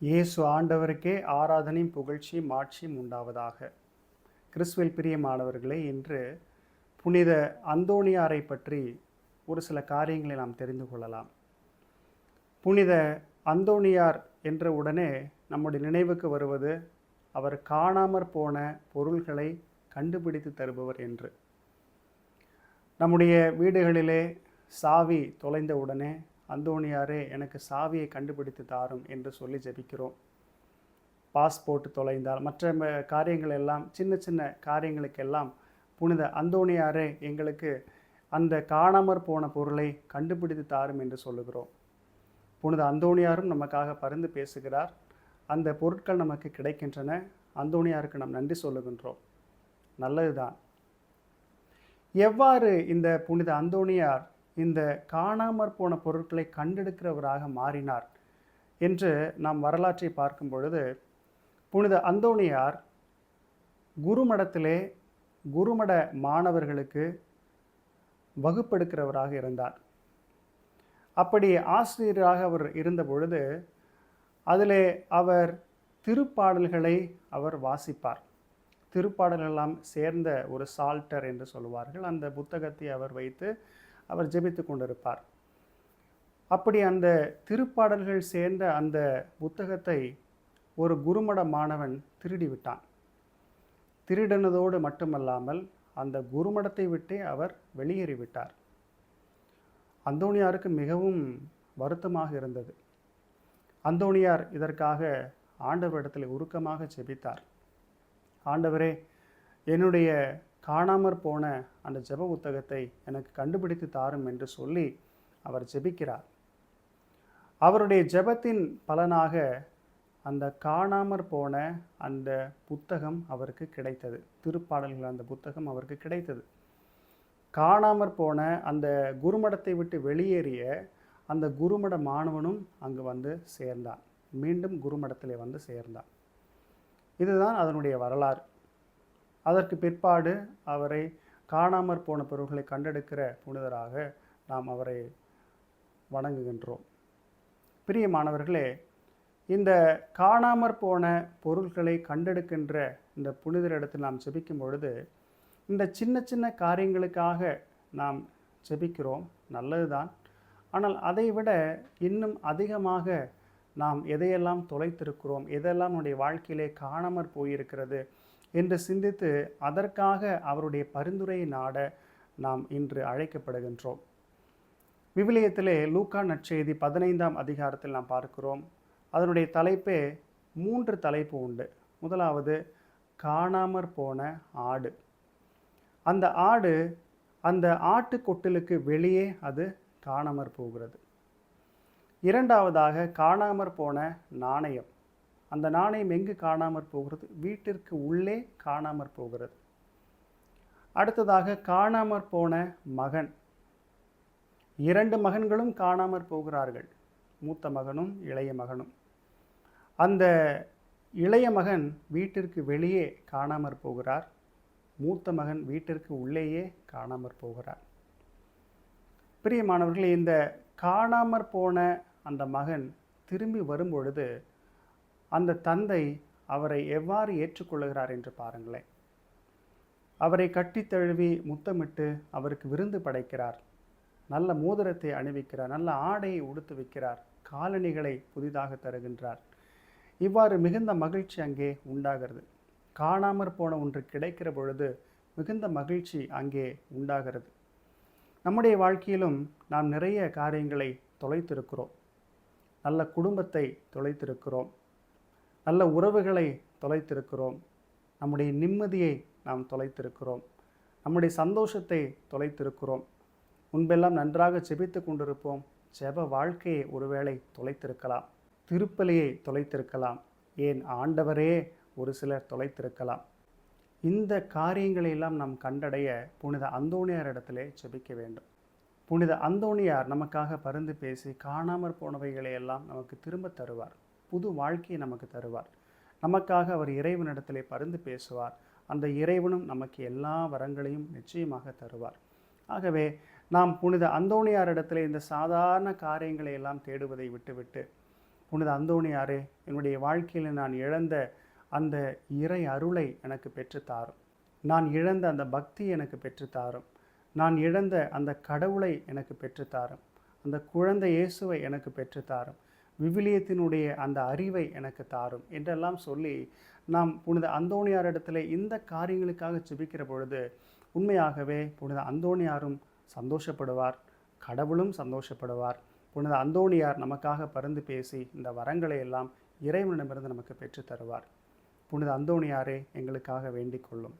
இயேசு ஆண்டவருக்கே ஆராதனையும் புகழ்ச்சியும் மாட்சியும் உண்டாவதாக. கிறிஸ்துவில் பிரியமானவர்களே இன்று புனித அந்தோணியாரை பற்றி ஒரு சில காரியங்களை நாம் தெரிந்து கொள்ளலாம். புனித அந்தோணியார் என்ற உடனே நம்முடைய நினைவுக்கு வருவது அவர் காணாமற் போன பொருள்களை கண்டுபிடித்து தருபவர் என்று. நம்முடைய வீடுகளிலே சாவி தொலைந்த உடனே அந்தோணியாரே எனக்கு சாவியை கண்டுபிடித்து தாரும் என்று சொல்லி ஜெபிக்கிறோம். பாஸ்போர்ட் தொலைந்தால் மற்ற காரியங்கள் எல்லாம் சின்ன சின்ன காரியங்களுக்கெல்லாம் புனித அந்தோணியாரே எங்களுக்கு அந்த காணாமற் போன பொருளை கண்டுபிடித்து தாரும் என்று சொல்லுகிறோம். புனித அந்தோணியாரும் நமக்காக பரிந்து பேசுகிறார். அந்த பொருட்கள் நமக்கு கிடைக்கின்றன. அந்தோணியாருக்கு நாம் நன்றி சொல்லுகின்றோம். நல்லதுதான். எவ்வாறு இந்த புனித அந்தோணியார் இந்த காணாமற் போன பொருட்களை கண்டெடுக்கிறவராக மாறினார் என்று நாம் வரலாற்றை பார்க்கும் பொழுது புனித அந்தோணியார் குருமடத்திலே குருமட மாணவர்களுக்கு வகுப்பெடுக்கிறவராக இருந்தார். அப்படி ஆசிரியராக அவர் இருந்த பொழுது அதிலே அவர் திருப்பாடல்களை அவர் வாசிப்பார். திருப்பாடல்கள் எல்லாம் சேர்ந்த ஒரு சால்டர் என்று சொல்லுவார்கள். அந்த புத்தகத்தை அவர் வைத்து அவர் ஜெபித்து கொண்டிருப்பார். அப்படி அந்த திருப்பாடல்கள் சேர்ந்த அந்த புத்தகத்தை ஒரு குருமட மாணவன் திருடி விட்டான். திருடினதோடு மட்டுமல்லாமல் அந்த குருமடத்தை விட்டே அவர் வெளியேறிவிட்டார் அந்தோணியாருக்கு மிகவும் வருத்தமாக இருந்தது. அந்தோணியார் இதற்காக ஆண்டவரிடத்தில் உருக்கமாக ஜெபித்தார். ஆண்டவரே என்னுடைய காணாமற் போன அந்த ஜெப புத்தகத்தை எனக்கு கண்டுபிடித்து தாரும் என்று சொல்லி அவர் ஜெபிக்கிறார். அவருடைய ஜெபத்தின் பலனாக அந்த காணாமற் போன அந்த புத்தகம் அவருக்கு கிடைத்தது. திருப்பாடல்கள் அந்த புத்தகம் அவருக்கு கிடைத்தது. காணாமற் போன அந்த குருமடத்தை விட்டு வெளியேறிய அந்த குருமட மாணவனும் அங்கு வந்து சேர்ந்தான். மீண்டும் குருமடத்திலே வந்து சேர்ந்தான். இதுதான் அதனுடைய வரலாறு. அதற்கு பிற்பாடு அவரை காணாமற் போன பொருள்களை கண்டெடுக்கிற புனிதராக நாம் அவரை வணங்குகின்றோம். பிரியமானவர்களே இந்த காணாமற் போன பொருள்களை கண்டெடுக்கின்ற இந்த புனிதரிடத்தில் நாம் செபிக்கும் பொழுது இந்த சின்ன சின்ன காரியங்களுக்காக நாம் ஜெபிக்கிறோம் நல்லதுதான். ஆனால் அதை விட இன்னும் அதிகமாக நாம் எதையெல்லாம் தொலைத்திருக்கிறோம் எதெல்லாம் நம்முடைய வாழ்க்கையிலே காணாமற் போயிருக்கிறது என்று சிந்தித்து அதற்காக அவருடைய பரிந்துரையை நாட நாம் இன்று அழைக்கப்படுகின்றோம். விவிலியத்திலே லூக்கா நற்செய்தி பதினைந்தாம் அதிகாரத்தில் நாம் பார்க்கிறோம். அதனுடைய தலைப்பே மூன்று தலைப்பு உண்டு. முதலாவது காணாமற் போன ஆடு. அந்த ஆடு அந்த ஆட்டு கொட்டிலுக்கு வெளியே அது காணாமற் போகிறது. இரண்டாவதாக காணாமற் போன நாணயம். அந்த நாணயம் எங்கு காணாமற் போகிறது? வீட்டிற்கு உள்ளே காணாமற் போகிறது. அடுத்ததாக காணாமற் போன மகன். இரண்டு மகன்களும் காணாமற் போகிறார்கள். மூத்த மகனும் இளைய மகனும். அந்த இளைய மகன் வீட்டிற்கு வெளியே காணாமற் போகிறார். மூத்த மகன் வீட்டிற்கு உள்ளேயே காணாமற் போகிறார். பிரியமானவர்களே இந்த காணாமற் போன அந்த மகன் திரும்பி வரும்பொழுது அந்த தந்தை அவரை எவ்வாறு ஏற்றுக்கொள்கிறார் என்று பாருங்களேன். அவரை கட்டி தழுவி முத்தமிட்டு அவருக்கு விருந்து படைக்கிறார். நல்ல மோதிரத்தை அணிவிக்கிறார். நல்ல ஆடையை உடுத்து வைக்கிறார். காலணிகளை புதிதாக தருகின்றார். இவ்வாறு மிகுந்த மகிழ்ச்சி அங்கே உண்டாகிறது. காணாமற் போன ஒன்று கிடைக்கிற பொழுது மிகுந்த மகிழ்ச்சி அங்கே உண்டாகிறது. நம்முடைய வாழ்க்கையிலும் நாம் நிறைய காரியங்களை தொலைத்திருக்கிறோம். நல்ல குடும்பத்தை தொலைத்திருக்கிறோம். நல்ல உறவுகளை தொலைத்திருக்கிறோம். நம்முடைய நிம்மதியை நாம் தொலைத்திருக்கிறோம். நம்முடைய சந்தோஷத்தை தொலைத்திருக்கிறோம். முன்பெல்லாம் நன்றாக செபித்து கொண்டிருப்போம். செப வாழ்க்கையை ஒருவேளை தொலைத்திருக்கலாம். திருப்பலியை தொலைத்திருக்கலாம். ஏன்? ஆண்டவரே ஒரு சிலர் தொலைத்திருக்கலாம். இந்த காரியங்களையெல்லாம் நாம் கண்டடைய புனித அந்தோணியார் இடத்திலே செபிக்க வேண்டும். புனித அந்தோணியார் நமக்காக பருந்து பேசி காணாமற் போனவைகளை எல்லாம் நமக்கு திரும்ப தருவார். புது வாழ்க்கையை நமக்கு தருவார். நமக்காக அவர் இறைவனிடத்திலே பருந்து பேசுவார். அந்த இறைவனும் நமக்கு எல்லா வரங்களையும் நிச்சயமாக தருவார். ஆகவே நாம் புனித அந்தோணியாரிடத்திலே இந்த சாதாரண காரியங்களை எல்லாம் தேடுவதை விட்டுவிட்டு புனித அந்தோணியாரே என்னுடைய வாழ்க்கையில் நான் இழந்த அந்த இறை அருளை எனக்கு பெற்றுத்தாரும் நான் இழந்த அந்த பக்தி எனக்கு பெற்றுத்தாரும் நான் இழந்த அந்த கடவுளை எனக்கு பெற்றுத்தாரும் அந்த குழந்தை இயேசுவை எனக்கு பெற்றுத்தாரும் விவிலியத்தினுடைய அந்த அறிவை எனக்கு தாரும் என்றெல்லாம் சொல்லி நாம் புனித அந்தோணியாரிடத்தில் இந்த காரியங்களுக்காக ஜெபிக்கிற பொழுது உண்மையாகவே புனித அந்தோணியாரும் சந்தோஷப்படுவார் கடவுளும் சந்தோஷப்படுவார். புனித அந்தோணியார் நமக்காக பறந்து பேசி இந்த வரங்களை எல்லாம் இறைவனிடமிருந்து நமக்கு பெற்றுத் தருவார். புனித அந்தோணியாரே எங்களுக்காக வேண்டிக் கொள்ளும்.